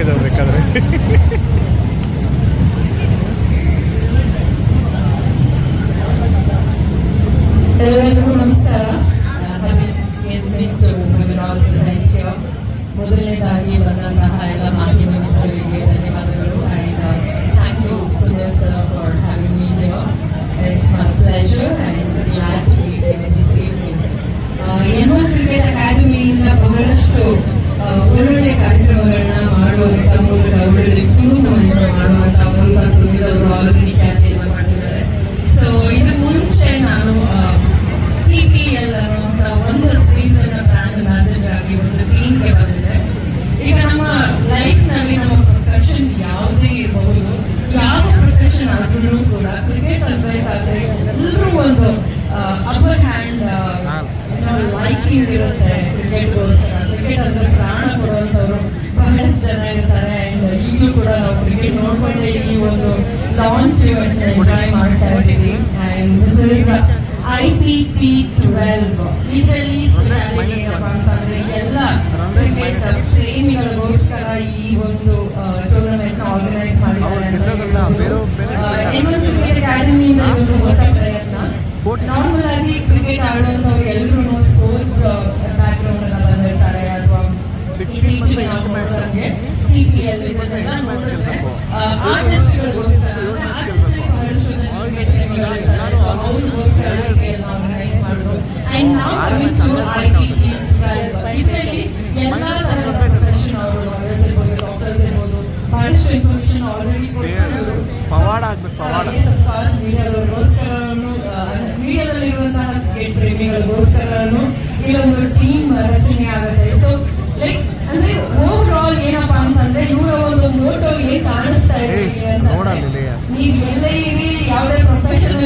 ಕೇಳಿದ್ರು ಬೇಕಾದ್ರೆ. ಎಲ್ಲರಿಗೂ ನಮಸ್ಕಾರ. ಮೊದಲನೇದಾಗಿ ಬಂದಂತಹ ಎಲ್ಲ ಮಾಧ್ಯಮ ಮಿತ್ರರಿಗೆ ಧನ್ಯವಾದಗಳು. And thank you Sundar sir for having me it's my pleasure and glad to be this evening N cricket ಅಕಾಡೆಮಿಯಿಂದ ಬಹಳಷ್ಟು ಒಳ್ಳೊಳ್ಳೆ ಕಾರ್ಯಕ್ರಮಗಳನ್ನ ಮಾಡುವಂತ ಮೂಲಕ ಒಳ್ಳೊಳ್ಳೆ ಟೂರ್ನಮೆಂಟ್ ಮಾಡುವಂತ ಮೂಲಕ ಸುನಿಲ್ ಅವರು ಆಲ್ರೆಡಿ ಖ್ಯಾತಿಯನ್ನು ಮಾಡಿದ್ದಾರೆ ಸೊ ಇದು ಮುಂಚೆ ನಾನು ಟಿ ಪಿ ಎಲ್ ಅನ್ನುವಂಥ ಒಂದು ಸೀಸನ್ ಬ್ರ್ಯಾಂಡ್ ಅಂಬಾಸಿಡರ್ ಆಗಿ ಒಂದು ಟೀಮ್ಗೆ ಬಂದಿದೆ ಈಗ ನಮ್ಮ ಲೈಫ್ನಲ್ಲಿ ನಮ್ಮ ಪ್ರೊಫೆಷನ್ ಯಾವುದೇ ಇರಬಹುದು. ಯಾವ ಪ್ರೊಫೆಷನ್ ಆದ್ರೂ ಕೂಡ ಕ್ರಿಕೆಟ್ ಅನ್ಬೇಕಾದ್ರೆ ಎಲ್ಲರೂ ಒಂದು ಅಪರ್ ಹ್ಯಾಂಡ್ ಲೈಕಿಂಗ್ ಇರುತ್ತೆ ಕ್ರಿಕೆಟ್ಗೋಸ್ಕರ ಕ್ರಿಕೆಟ್ ಅಂದ್ರೆ ಪ್ರಾಣ ಕೊಡುವಂಥವ್ರು ಬಹಳಷ್ಟು ಜನ ಇರ್ತಾರೆ. ಅಂಡ್ ಈಗಲೂ ಕೂಡ ನಾವು ಕ್ರಿಕೆಟ್ ನೋಡ್ಕೊಂಡೆ ಈ ಒಂದು ಲಾಂಚ್ ಎಂಜಾಯ್ ಮಾಡ್ತಾ ಇದ್ದೀವಿ. ಐ ಪಿ ಟಿ ಟ್ವೆಲ್ವ್ ಇದರಲ್ಲಿ ಸ್ಪೆಷಾಲಿಟಿ ಏನಪ್ಪ ಅಂತಂದ್ರೆ ಎಲ್ಲ ಕ್ರಿಕೆಟ್ ಪ್ರೇಮಿಗಳಿಗೋಸ್ಕರ ಈ ಒಂದು ಟೂರ್ನಮೆಂಟ್ ಆರ್ಗನೈಸ್ ಮಾಡಿದ್ದಾರೆ ಇನ್ನೊಂದು ಕ್ರಿಕೆಟ್ ಅಕಾಡೆಮಿಯಿಂದ ಹೊಸ ಪ್ರಯತ್ನ. ನಾರ್ಮಲ್ ಆಗಿ ಕ್ರಿಕೆಟ್ ಆಡುವಂತವ್ರು ಎಲ್ಲರೂ ಸ್ಪೋರ್ಟ್ಸ್ ಬ್ಯಾಕ್ ಗ್ರೌಂಡ್ ಎಲ್ಲ ಬಂದಿರ್ತಾರೆ ಅಥವಾ ಇತ್ತೀಚೆಗೆ ನಾವು ನೋಡಿದಂಗೆ ಟಿವಿಯಲ್ಲಿ ಇದನ್ನೆಲ್ಲ ನೋಡಿದ್ರೆ ಆರ್ಟಿಸ್ಟ್ಗಳಿಗೋಸ್ಕರ ಆರ್ಟಿಸ್ಟ್ಗೆ ಬಹಳಷ್ಟು ಜನ ಕ್ರಿಕೆಟ್ ಪ್ರೇಮಿಗಳಿರ್ತಾರೆ ಸೊ ಅವ್ರಿಗೋಸ್ಕರ ಎಲ್ಲ ಆರ್ಗನೈಸ್ ಮಾಡಿದ್ರು ಅಂಡ್ ನಾವು coming to I T G already team ರಚನೆ ಆಗುತ್ತೆ ಲೈಕ್ ಅಂದ್ರೆ ಆಲ್ ಏನಪ್ಪಾ ಅಂತಂದ್ರೆ ಇವರ ಒಂದು ಮೋಟೋ ಏನ್ ಕಾಣಿಸ್ತಾ ಅಂತಂದ್ರೆ, ನೀವು ಎಲ್ಲೇ ಇರಿ ಯಾವುದೇ ಪ್ರೊಫೆಷನ್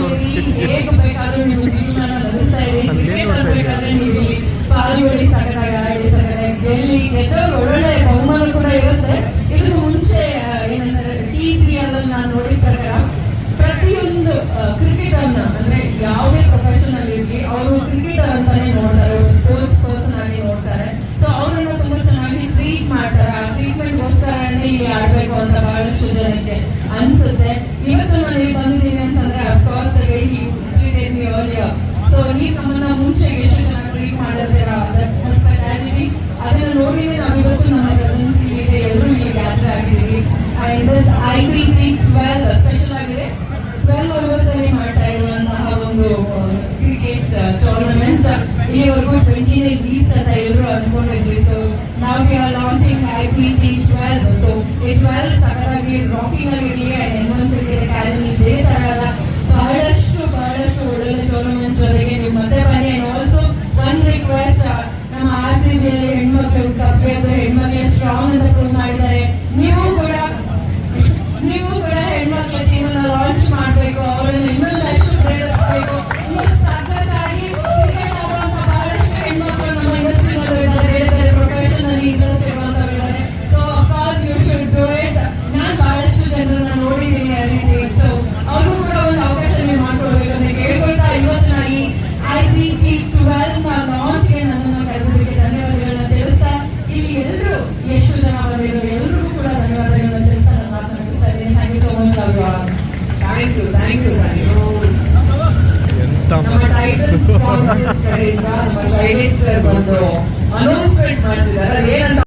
ಹೇಗೆ ಬೇಕಾದ್ರೂ ನೀವು ಜೀವನ ನಡೆಸ್ತಾ ಇರಿ ಅಲ್ಲಿ ಕ್ರಿಕೆಟ್ ನೋಡ್ತಾ ಇದ್ದೀರಾ? ಆಡ್ಬೇಕಾದ್ರೆ ನೀವು ಇಲ್ಲಿ ಪಾಲ್ಗೊಳ್ಳಿ ಸಕಟಾಗಿ ಆಡಿ ಸಕಟಾಗಿ ಗೆಲ್ಲಿ ಗೆದ್ದವ್ರು ಒಳ್ಳೊಳ್ಳೆ ಬಹುಮಾನ ಕೂಡ ಇರುತ್ತೆ ಇದಕ್ಕೆ ಮುಂಚೆ ಆ, ಏನಂದ್ರೆ ಟಿ ಪಿ ಅಲ್ಲಿ ನಾನು ನೋಡಿದ ಪ್ರಕಾರ ಪ್ರತಿಯೊಂದು ಕ್ರಿಕೆಟ್ ಅನ್ನ ಅಂದ್ರೆ ಯಾವುದೇ ಪ್ರೊಫೆಷನ್ ಅಲ್ಲಿ ಇರಲಿ ಅವರು ಕ್ರಿಕೆಟರ್ ಅಂತಾನೆ ನೋಡ್ತಾರೆ ಸ್ಪೋರ್ಟ್ಸ್ ಪರ್ಸನ್ ಆಗಿ ನೋಡ್ತಾರೆ ಸೊ ಅವರನ್ನ ತುಂಬಾ ಚೆನ್ನಾಗಿ ಟ್ರೀಟ್ ಮಾಡ್ತಾರೆ ಆ ಟ್ರೀಟ್ಮೆಂಟ್ ಗೋಸ್ಕರನೇ ಇಲ್ಲಿ ಆಡ್ಬೇಕು ಅಂತ ಬಹಳಷ್ಟು ಜನಕ್ಕೆ ಅನ್ಸುತ್ತೆ ಇವತ್ತು ನಾನು ಬಂದಿದ್ದೀನಿ ಅಂತಂದ್ರೆ of course the way you treated me earlier. So ನೀವು ನಮ್ಮನ್ನ ಮುಂಚೆ ಎಷ್ಟು ಚೆನ್ನಾಗಿ ಟ್ರೀಟ್ ಮಾಡಿರ್ತೀರಾ ಹಾಸ್ಪಿಟಾಲಿಟಿ ಅದನ್ನ ನೋಡಿದ್ರೆ ನಾವು ಇವತ್ತು ನಮ್ಮ ಪ್ರೆಸೆನ್ಸ್ ಇಲ್ಲಿದೆ, ಎಲ್ಲರೂ ಇಲ್ಲಿ ಗ್ಯಾದರ್ ಆಗಿದ್ದೀವಿ. This I B T twelve special ಆಗಿದೆ. ಟ್ವೆಲ್ ಓವರ್ಸ್ ಅಲ್ಲಿ ಮಾಡ್ತಾ ಇರುವಂತಹ ಒಂದು ಕ್ರಿಕೆಟ್ ಟೂರ್ನಮೆಂಟ್ ಇಲ್ಲಿವರೆಗೂ ಟ್ವೆಂಟಿನೇ ಲೀಸ್ಟ್ ಅಂತ ಎಲ್ಲರೂ ಅನ್ಕೊಂಡಿದ್ವಿ. ಸೊ ನಾವು Ahora en la imagen. Title sponsor ಕಡೆಯಿಂದ ಶೈಲೇಶ್ ಸರ್ ಬಂದು ಅನೌನ್ಸ್ಮೆಂಟ್ ಮಾಡ್ತಿದ್ದಾರೆ. ಏನಂತ